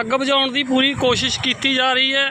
ਅੱਗ ਬੁਝਾਉਣ ਦੀ ਪੂਰੀ ਕੋਸ਼ਿਸ਼ ਕੀਤੀ ਜਾ ਰਹੀ ਹੈ।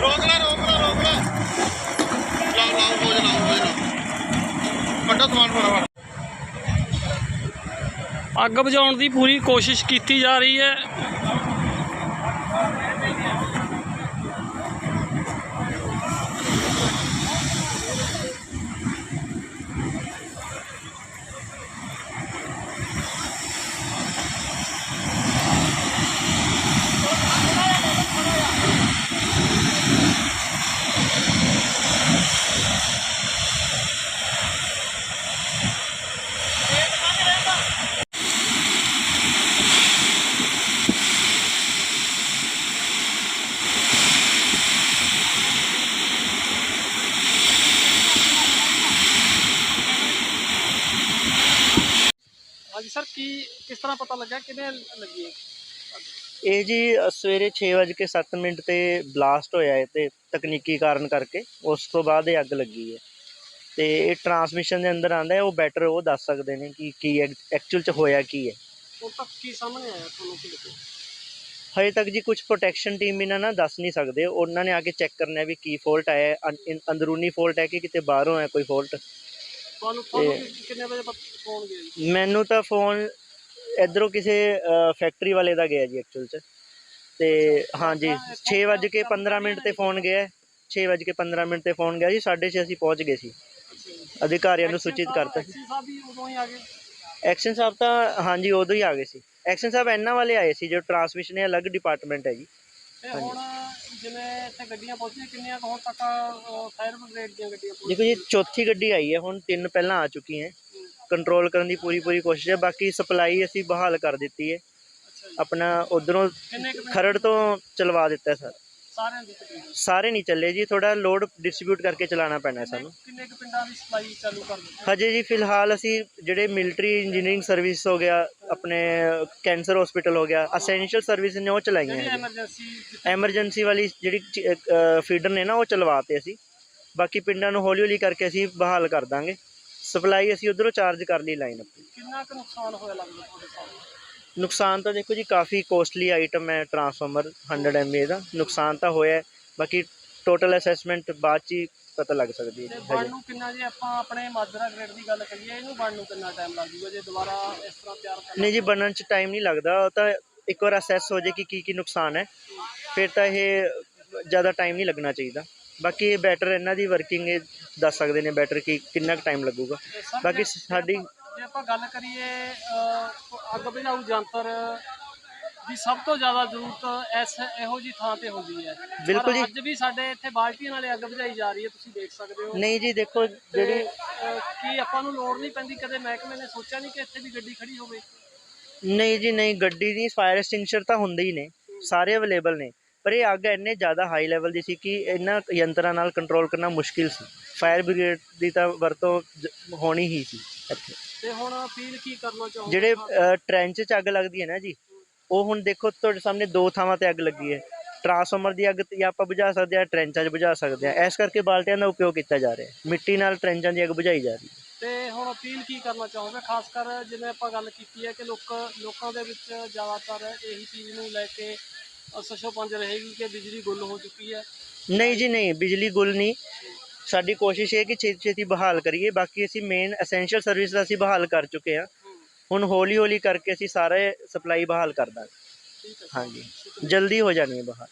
ਰੋਕ ਲੈ ਰੋਕ ਲੈ ਰੋਕ ਲੈ ਲਾਓ ਲਾਓ ਹੋ ਜਾ ਲਾਓ ਹੋ ਜਾ ਸਮਾਨ ਫਟਾਫਟ ਅੱਗ ਬੁਝਾਉਣ ਦੀ ਪੂਰੀ ਕੋਸ਼ਿਸ਼ ਕੀਤੀ ਜਾ ਰਹੀ ਹੈ। ਹਾਂਜੀ ਸਰ ਕੀ ਕਿਸ ਤਰ੍ਹਾਂ ਪਤਾ ਲੱਗਾ ਕਿਵੇਂ ਲੱਗੀ ਇਹ? ਜੀ ਅ, ਸਵੇਰੇ 6:07 ਮਿੰਟ ਤੇ ਬਲਾਸਟ ਹੋਇਆ ਹੈ ਤੇ ਤਕਨੀਕੀ ਕਾਰਨ ਕਰਕੇ। ਉਸ ਤੋਂ ਬਾਅਦ ਇਹ ਅੱਗ ਲੱਗੀ ਹੈ। ਤੇ ਇਹ ਟਰਾਂਸਮਿਸ਼ਨ ਦੇ ਅੰਦਰ ਆਂਦਾ ਹੈ ਉਹ ਬੈਟਰ ਉਹ ਦੱਸ ਸਕਦੇ ਨੇ ਕਿ ਕੀ ਐਕਚੁਅਲ ਚ ਹੋਇਆ ਕੀ ਹੈ। ਹੁਣ ਤੱਕ ਕੀ ਸਾਹਮਣੇ ਆਇਆ ਤੁਹਾਨੂੰ ਕੀ ਲੱਗਿਆ? ਹਜੇ ਤੱਕ ਜੀ ਕੁਝ ਪ੍ਰੋਟੈਕਸ਼ਨ ਟੀਮ ਇਹਨਾਂ ਨਾਲ ਦੱਸ ਨਹੀਂ ਸਕਦੇ। ਉਹਨਾਂ ਨੇ ਆ ਕੇ ਚੈੱਕ ਕਰਨਾ ਵੀ ਕੀ ਫਾਲਟ ਆਇਆ ਅੰਦਰੂਨੀ ਫਾਲਟ ਹੈ ਕਿ ਕਿਤੇ ਬਾਹਰੋਂ ਹੈ ਕੋਈ ਫਾਲਟ ਤੁਹਾਨੂੰ ਤੁਹਾਨੂੰ ਇਹ- ਕਿ- ਕਿੰਨੇ ਵਜੇ ਫੋਨ ਗਿਆ ਜੀ? ਮੈਨੂੰ ਤਾਂ ਫੋਨ ਇਧਰੋਂ ਕਿਸੇ ਫੈਕਟਰੀ ਵਾਲੇ ਦਾ ਗਿਆ ਜੀ ਐਕਚੁਅਲ ਚ। ਤੇ ਹਾਂਜੀ 6:15 ਮਿੰਟ ਤੇ ਫੋਨ ਗਿਆ। 6:15 ਮਿੰਟ ਤੇ ਫੋਨ ਗਿਆ ਜੀ 6:30 ਅਸੀਂ ਪਹੁੰਚ ਗਏ ਸੀ। ਅਧਿਕਾਰੀਆਂ ਨੂੰ ਸੂਚਿਤ ਕਰਤਾ। ਐਕਸ਼ਨ ਸਾਹਿਬ ਵੀ ਉਦੋਂ ਹੀ ਆ ਗਏ? ਐਕਸ਼ਨ ਸਾਹਿਬ ਤਾਂ ਹਾਂਜੀ ਉਦੋਂ ਹੀ ਆ ਗਏ ਸੀ। ਐਕਸ਼ਨ ਸਾਹਿਬ ਇਹਨਾਂ ਵਾਲੇ ਆਏ ਸੀ ਜੋ ਟਰਾਂਸਮਿਸ਼ਨ ਹੈ ਅਲੱਗ ਡਿਪਾਰਟਮੈਂਟ ਹੈ ਜੀ। ਤੇ ਹੁਣ ਇੱਥੇ ਗੱਡੀਆਂ ਪਹੁੰਚੀਆਂ ਕਿੰਨੀਆਂ ਕੁ ਹੁਣ ਤੱਕ ਫਾਇਰ ਬ੍ਰਿਗੇਡ ਦੀਆਂ ਗੱਡੀਆਂ ਦੇਖੋ ਜੀ ਚੌਥੀ ਗੱਡੀ ਆਈ ਹੈ ਹੁਣ ਤਿੰਨ ਪਹਿਲਾਂ ਆ ਚੁੱਕੀਆਂ ਕੰਟਰੋਲ ਕਰਨ ਦੀ ਪੂਰੀ ਪੂਰੀ ਕੋਸ਼ਿਸ਼ ਹੈ ਬਾਕੀ ਸਪਲਾਈ ਅਸੀਂ ਬਹਾਲ ਕਰ ਦਿੱਤੀ ਹੈ। ਆਪਣਾ ਉਧਰੋਂ ਖਰੜ ਤੋਂ ਚਲਵਾ ਦਿੱਤਾ ਸਰ। ਸਾਰਿਆਂ ਦੀ ਤਕਰੀਬਨ ਸਾਰੇ ਨਹੀਂ ਚੱਲੇ ਜੀ ਥੋੜਾ ਲੋਡ ਡਿਸਟ੍ਰੀਬਿਊਟ ਕਰਕੇ ਚਲਾਉਣਾ ਪੈਣਾ ਹੈ ਸਾਨੂੰ। ਕਿੰਨੇ ਕੁ ਪਿੰਡਾਂ ਦੀ ਸਪਲਾਈ ਚਾਲੂ ਕਰ ਦਿੱਤੀ? ਹਜੇ ਜੀ ਫਿਲਹਾਲ ਅਸੀਂ ਜਿਹੜੇ ਮਿਲਟਰੀ ਇੰਜੀਨੀਅਰਿੰਗ ਸਰਵਿਸ ਹੋ ਗਿਆ ਆਪਣੇ ਕੈਂਸਰ ਹਸਪੀਟਲ ਹੋ ਗਿਆ ਅਸੈਂਸ਼ੀਅਲ ਸਰਵਿਸ ਨੇ ਉਹ ਚਲਾਈਆਂ ਹੈ ਐਮਰਜੈਂਸੀ ਐਮਰਜੈਂਸੀ ਵਾਲੀ ਜਿਹੜੀ ਫੀਡਰ ਨੇ ਨਾ ਉਹ ਚਲਵਾਤੇ ਅਸੀਂ। ਬਾਕੀ ਪਿੰਡਾਂ ਨੂੰ ਹੌਲੀ ਹੌਲੀ ਕਰਕੇ ਅਸੀਂ ਬਹਾਲ ਕਰ ਦਾਂਗੇ। ਸਪਲਾਈ ਅਸੀਂ ਉਧਰੋਂ ਚਾਰਜ ਕਰ ਲਈ ਲਾਈਨ ਆਪਣੀ ਕਿੰਨਾ ਕੁ ਨੁਕਸਾਨ ਹੋਇਆ ਲੱਗਦਾ ਤੁਹਾਡੇ ਸਾਹਮਣੇ? ਨੁਕਸਾਨ ਤਾਂ ਦੇਖੋ ਜੀ ਕਾਫੀ ਕੋਸਟਲੀ ਆਈਟਮ ਹੈ ਟਰਾਂਸਫਾਰਮਰ 100 ਐਮਏ ਦਾ। ਨੁਕਸਾਨ ਤਾਂ ਹੋਇਆ ਹੈ, ਬਾਕੀ ਟੋਟਲ ਅਸੈਸਮੈਂਟ ਬਾਅਦ ਚ ਹੀ ਪਤਾ ਲੱਗ ਸਕਦੀ ਤੇ ਹੈ ਬਣ ਹਜੇ ਨੂੰ ਕਿੰਨਾ ਜੇ ਆਪਾਂ ਆਪਣੇ ਮਾਜਰਾ ਗ੍ਰੇਡ ਦੀ ਗੱਲ ਕਰੀਏ ਇਹਨੂੰ ਬਣ ਨੂੰ ਕਿੰਨਾ ਟਾਈਮ ਲੱਗ ਜੂਗਾ ਜੇ ਦੁਬਾਰਾ ਇਸ ਤਰ੍ਹਾਂ ਤਿਆਰ ਕਰਨਾ ਨਹੀਂ ਜੀ ਬਣਨ ਚ ਟਾਈਮ ਨਹੀਂ ਲੱਗਦਾ ਉਹ ਤਾਂ ਇੱਕ ਵਾਰ ਅਸੈਸ ਹੋ ਜੇ ਕਿ ਕੀ ਕੀ ਨੁਕਸਾਨ ਹੈ ਫਿਰ ਤਾਂ ਇਹ ਜ਼ਿਆਦਾ ਟਾਈਮ ਨਹੀਂ ਲੱਗਣਾ ਚਾਹੀਦਾ। ਬਾਕੀ ਇਹ ਬੈਟਰ ਇਹਨਾਂ ਦੀ ਵਰਕਿੰਗ ਇਹ ਦੱਸ ਸਕਦੇ ਨੇ ਬੈਟਰ ਕਿ ਕਿੰਨਾ ਕੁ ਟਾਈਮ ਲੱਗੂਗਾ। ਬਾਕੀ ਸਾਡੀ ਜੇ ਆਪਾਂ ਗੱਲ ਕਰੀਏ ਅੱਗ ਬੁਝਾਊ ਯੰਤਰ ਦੀ ਸਭ ਤੋਂ ਜ਼ਿਆਦਾ ਜ਼ਰੂਰਤ ਐਸ ਇਹੋ ਜੀ ਥਾਂ ਤੇ ਹੁੰਦੀ ਹੈ। ਬਿਲਕੁਲ ਪਰ ਜੀ। ਅੱਜ ਵੀ ਸਾਡੇ ਇੱਥੇ ਬਾਲਟੀਆਂ ਨਾਲੇ ਅੱਗ ਬੁਝਾਈ ਜਾ ਰਹੀ ਹੈ ਤੁਸੀਂ ਦੇਖ ਸਕਦੇ ਹੋ। ਨਹੀਂ ਜੀ ਦੇਖੋ ਤੇ ਜਿਹੜੀ ਅਹ, ਕੀ ਆਪਾਂ ਨੂੰ ਲੋੜ ਨਹੀਂ ਪੈਂਦੀ ਕਦੇ ਮਹਿਕਮੇ ਨੇ ਸੋਚਿਆ ਨਹੀਂ ਕਿ ਇੱਥੇ ਵੀ ਗੱਡੀ ਖੜੀ ਹੋਵੇ? ਨਹੀਂ ਜੀ ਨਹੀਂ ਗੱਡੀ ਦੀ ਫਾਇਰ ਐਕਸਟਿੰਗੁਇਸ਼ਰ ਤਾਂ ਹੁੰਦੇ ਹੀ ਨੇ ਸਾਰੇ ਅਵੇਲੇਬਲ ਨੇ। ਪਰ ਇਹ ਅੱਗ ਇੰਨੇ ਜ਼ਿਆਦਾ ਹਾਈ ਲੈਵਲ ਦੀ ਸੀ ਕਿ ਇਹਨਾਂ ਯੰਤਰਾਂ ਨਾਲ ਕੰਟਰੋਲ ਕਰਨਾ ਮੁਸ਼ਕਿਲ ਸੀ। ਫਾਇਰ ਬ੍ਰਿਗੇਡ ਦੀ ਤਾਂ ਵਰਤੋਂ ਜ- ਹੋਣੀ ਹੀ ਸੀ ਇੱਥੇ। ਤੇ ਹੁਣ ਅਪੀਲ ਕੀ ਕਰਨਾ ਚਾਹੋਗੇ? ਜਿਹੜੇ ਅ, ਟ੍ਰੈਂਚ 'ਚ ਅੱਗ ਲੱਗਦੀ ਹੈ ਨਾ ਜੀ ਉਹ ਹੁਣ ਦੇਖੋ ਤੁਹਾਡੇ ਸਾਹਮਣੇ ਦੋ ਥਾਵਾਂ ਤੇ ਅੱਗ ਲੱਗੀ ਹੈ। ਟਰਾਂਸਫਾਰਮਰ ਦੀ ਅੱਗ ਤੇ ਆਪਾਂ ਬੁਝਾ ਸਕਦੇ ਆ ਟ੍ਰੈਂਚਾਂ 'ਚ ਬੁਝਾ ਸਕਦੇ ਆ ਇਸ ਕਰਕੇ ਬਾਲਟਿਆਂ ਦਾ ਉਪਯੋਗ ਕੀਤਾ ਜਾ ਰਿਹਾ ਹੈ। ਮਿੱਟੀ ਨਾਲ ਟ੍ਰੈਂਚਾਂ ਦੀ ਅੱਗ ਬੁਝਾਈ ਜਾ ਰਹੀ ਹੈ। ਤੇ ਹੁਣ ਅਪੀਲ ਕੀ ਕਰਨਾ ਚਾਹੋਗੇ? ਖਾਸ ਕਰ ਜਿਵੇਂ ਆਪਾਂ ਗੱਲ ਕੀਤੀ ਹੈ ਕਿ ਲੋਕ ਲੋਕਾਂ ਦੇ ਵਿੱਚ ਜ਼ਿਆਦਾਤਰ ਇਹੀ ਚੀਜ਼ ਨੂੰ ਲੈ ਕੇ ਸਸ਼ੋ ਪੰਜ ਰਹੇਗੀ ਕਿ ਬਿਜਲੀ ਗੁੱਲ ਹੋ ਚੁੱਕੀ ਹੈ। ਨਹੀਂ ਜੀ ਨਹੀਂ ਬਿਜਲੀ ਗੁੱਲ ਨਹੀਂ। ਸਾਡੀ ਕੋਸ਼ਿਸ਼ ਇਹ ਹੈ ਕਿ ਛੇਤੀ ਛੇਤੀ ਬਹਾਲ ਕਰੀਏ। ਬਾਕੀ ਅਸੀਂ ਮੇਨ ਐਸੈਂਸ਼ੀਅਲ ਸਰਵਿਸ ਦਾ ਅਸੀਂ ਬਹਾਲ ਕਰ ਚੁੱਕੇ ਹਾਂ। ਹੁਣ ਹੌਲੀ ਹੌਲੀ ਕਰਕੇ ਅਸੀਂ ਸਾਰੇ ਸਪਲਾਈ ਬਹਾਲ ਕਰ ਦਾਂਗੇ। ਹਾਂਜੀ। ਜਲਦੀ ਹੋ ਜਾਣੀ ਹੈ ਬਹਾਲ।